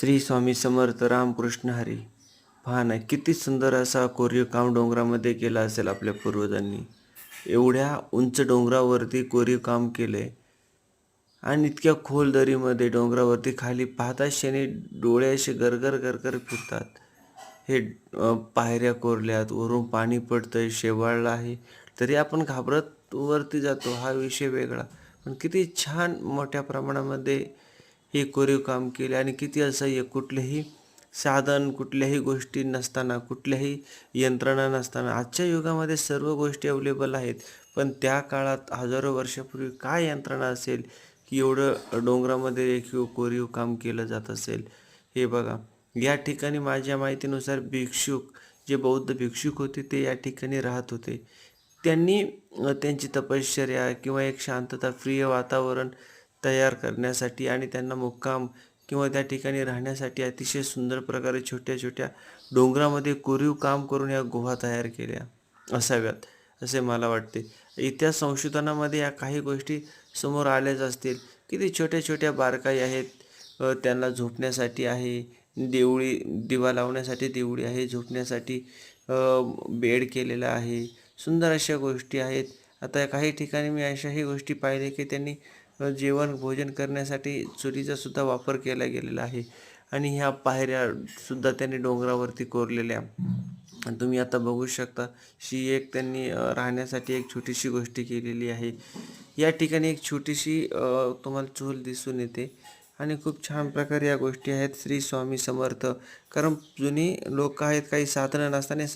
श्री स्वामी समर्थ रामकृष्ण हरी. पहा ना किती सुंदर असा कोरीव काम डोंगरामध्ये केला असेल आपल्या पूर्वजांनी. एवढ्या उंच डोंगरावरती कोरीव काम केलंय आणि इतक्या खोल दरीमध्ये डोंगरावरती खाली पाहता शेणी डोळे असे गरगर गरगर फिरतात. हे पायऱ्या कोरल्यात वरून पाणी पडतंय शेवाळला आहे. तरी आपण घाबरत वरती जातो हा विषय वेगळा. पण किती छान मोठ्या प्रमाणामध्ये हे कोरीव काम केले आणि किती असह्य कुठलेही साधन कुठल्याही गोष्टी नसताना कुठल्याही यंत्रणा नसताना आजच्या युगामध्ये सर्व गोष्टी अवेलेबल आहेत. पण त्या काळात हजारो वर्षापूर्वी काय यंत्रणा असेल की एवढं डोंगरामध्ये रेखीव कोरीव काम केलं जात असेल? हे बघा. या ठिकाणी माझ्या माहितीनुसार भिक्षुक जे बौद्ध भिक्षुक होते ते या ठिकाणी राहत होते. त्यांनी त्यांची तपश्चर्या किंवा एक शांतता प्रिय वातावरण तयार करण्यासाठी आणि त्यांना मुक्काम किंवा त्या ठिकाणी राहण्यासाठी अतिशय सुंदर प्रकारे छोट्या छोट्या डोंगरामध्ये कोरीव काम करून या गुहा तयार केल्या. असाव्यात असे मला वाटते. इतिहास संशोधनामध्ये या काही गोष्टी समोर आल्याच असतील. किती छोट्या छोट्या बारकाई आहेत. त्यांना झोपण्यासाठी आहे. देवळी दिवा लावण्यासाठी देवळी आहे. झोपण्यासाठी बेड केलेला आहे. सुंदर अशा गोष्टी आहेत. आता काही ठिकाणी मी अशाही गोष्टी पाहिल्या की त्यांनी जेवण भोजन करण्यासाठी चुलीचा सुद्धा वापर केला गेलेला आहे. आणि ह्या पायऱ्या सुद्धा त्यांनी डोंगरावरती कोरलेल्या. तुम्ही आता बघू शकता शी एक त्यांनी राहण्यासाठी एक छोटीशी गोष्टी केलेली आहे. या ठिकाणी एक छोटीशी तुम्हाला चूल दिसून येते. आणि खूप छान प्रकारे या गोष्टी आहेत. श्री स्वामी समर्थ. कारण जुनी लोक आहेत काही साधनं नसताना